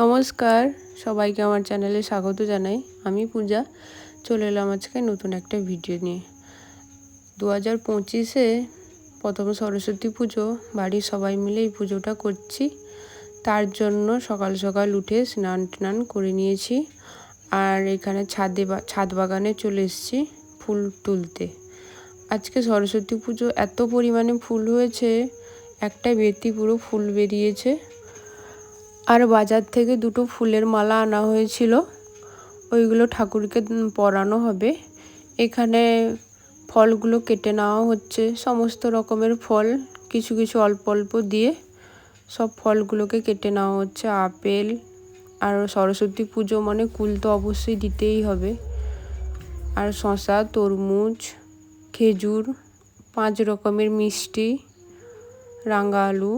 নমস্কার, সবাইকে আমার চ্যানেলে স্বাগত জানাই। আমি পূজা, চলে এলাম আজকে নতুন একটা ভিডিও নিয়ে। দু হাজার পঁচিশে প্রথম সরস্বতী পুজো, বাড়ির সবাই মিলে এই পুজোটা করছি। তার জন্য সকাল সকাল উঠে স্নান টান করে নিয়েছি। আর এখানে ছাদে ছাদ বাগানে চলে এসেছি ফুল তুলতে। আজকে সরস্বতী পুজো এত পরিমাণে ফুল হয়েছে একটা বেতি পুরো ফুল বেরিয়েছে। আর বাজার থেকে দুটো ফুলের মালা আনা হয়েছিল। ওইগুলো ঠাকুরকে পরানো হবে। এখানে ফলগুলো কেটে নেওয়া হচ্ছে। সমস্ত রকমের ফল, কিছু কিছু অল্প অল্প দিয়ে সব ফলগুলোকে কেটে নেওয়া হচ্ছে। আপেল আর সরস্বতী পুজো মানে কুল তো অবশ্যই দিতেই হবে। আর শশা তরমুজ, খেজুর, পাঁচ রকমের মিষ্টি রাঙা আলু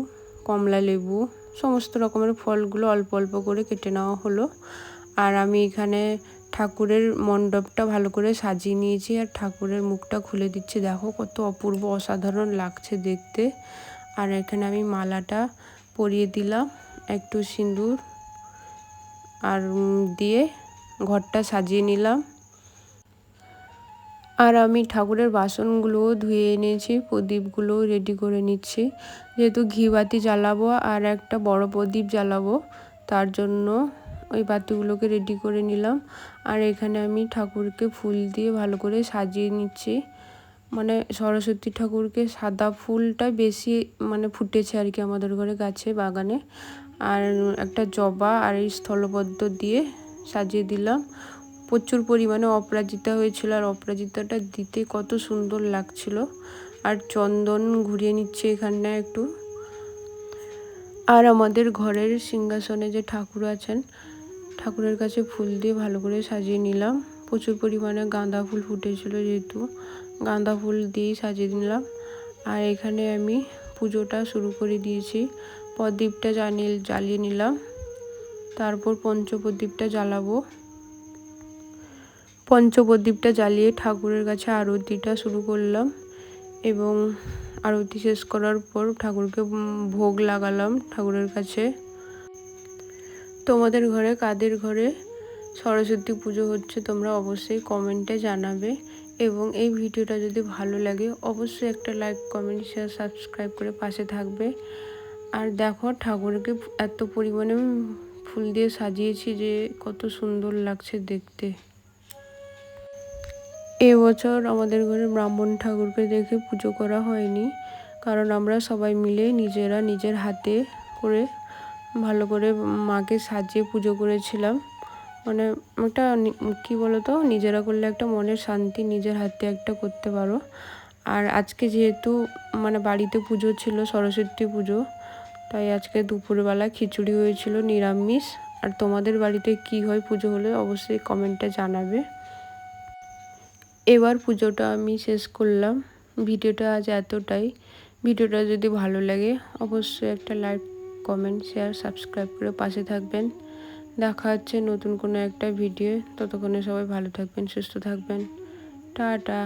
কমলা লেবু সমস্ত রকমের ফলগুলো অল্প অল্প করে কেটে নেওয়া হলো। আর আমি এখানে ঠাকুরের মণ্ডপটা ভালো করে সাজিয়ে নিয়েছি আর ঠাকুরের মুখটা খুলে দিচ্ছি। দেখো কত অপূর্ব অসাধারণ লাগছে দেখতে। আর এখানে আমি মালাটা পরিয়ে দিলাম, একটু সিঁদুর আর দিয়ে ঘরটা সাজিয়ে নিলাম। আর আমি ঠাকুরের বাসনগুলোও ধুয়ে এনেছি, প্রদীপগুলোও রেডি করে নিচ্ছি। যেহেতু ঘি বাতি জ্বালাবো আর একটা বড় প্রদীপ জ্বালাবো, তার জন্য ওই বাতিগুলোকে রেডি করে নিলাম। আর এখানে আমি ঠাকুরকে ফুল দিয়ে ভালো করে সাজিয়ে নিচ্ছি। মানে সরস্বতী ঠাকুরকে সাদা ফুলটা বেশি মানে ফুটেছে আর কি আমাদের ঘরে গাছে বাগানে। আর একটা জবা আর এই স্থলবদ্ধ দিয়ে সাজিয়ে দিলাম। প্রচুর পরিমাণে অপরাজিতা হয়েছিল আর অপরাজিতাটা দিতে কত সুন্দর লাগছিল। আর চন্দন ঘুরিয়ে নিচ্ছে এখানটা একটু। আর আমাদের ঘরের সিংহাসনে যে ঠাকুর আছেন, ঠাকুরের কাছে ফুল দিয়ে ভালো করে সাজিয়ে নিলাম। প্রচুর পরিমাণে গাঁদা ফুল ফুটেছিল যেহেতু, গাঁদা ফুল দিয়েই সাজিয়ে নিলাম। আর এখানে আমি পুজোটা শুরু করে দিয়েছি। প্রদীপটা জ্বালিয়ে জ্বালিয়ে নিলাম। তারপর পঞ্চপ্রদীপটা জ্বালাবো। পঞ্চপ্রদীপটা জ্বালিয়ে ঠাকুরের কাছে আরতিটা শুরু করলাম এবং আরতি শেষ করার পর ঠাকুরকে ভোগ লাগালাম ঠাকুরের কাছে। তোমাদের ঘরে, কাদের ঘরে সরস্বতী পুজো হচ্ছে তোমরা অবশ্যই কমেন্টে জানাবে এবং এই ভিডিওটা যদি ভালো লাগে অবশ্যই একটা লাইক, কমেন্ট শেয়ার সাবস্ক্রাইব করে পাশে থাকবে। আর দেখো ঠাকুরকে এত পরিমাণে ফুল দিয়ে সাজিয়েছি যে কত সুন্দর লাগছে দেখতে। এবছর আমাদের ঘরে ব্রাহ্মণ ঠাকুরকে দেখে পুজো করা হয়নি। কারণ আমরা সবাই মিলে নিজেরা নিজের হাতে করে ভালো করে মাকে সাজিয়ে পুজো করেছিলাম। মানে একটা কী বলতো? নিজেরা করলে একটা মনের শান্তি নিজের হাতে একটা করতে পারো। আর আজকে যেহেতু মানে বাড়িতে পুজো ছিল, সরস্বতী পুজো, তাই আজকে দুপুরবেলা খিচুড়ি হয়েছিল, নিরামিষ। আর তোমাদের বাড়িতে কি হয় পুজো হলে অবশ্যই কমেন্টে জানাবে। এবার পুজোটা আমি শেষ করলাম। ভিডিওটা আজ এতটাই। ভিডিওটা যদি ভালো লাগে, অবশ্যই একটা লাইক, কমেন্ট, শেয়ার, সাবস্ক্রাইব করে পাশে থাকবেন। দেখা হচ্ছে নতুন কোনো একটা ভিডিও। ততক্ষণে সবাই ভালো থাকবেন, সুস্থ থাকবেন। টাটা।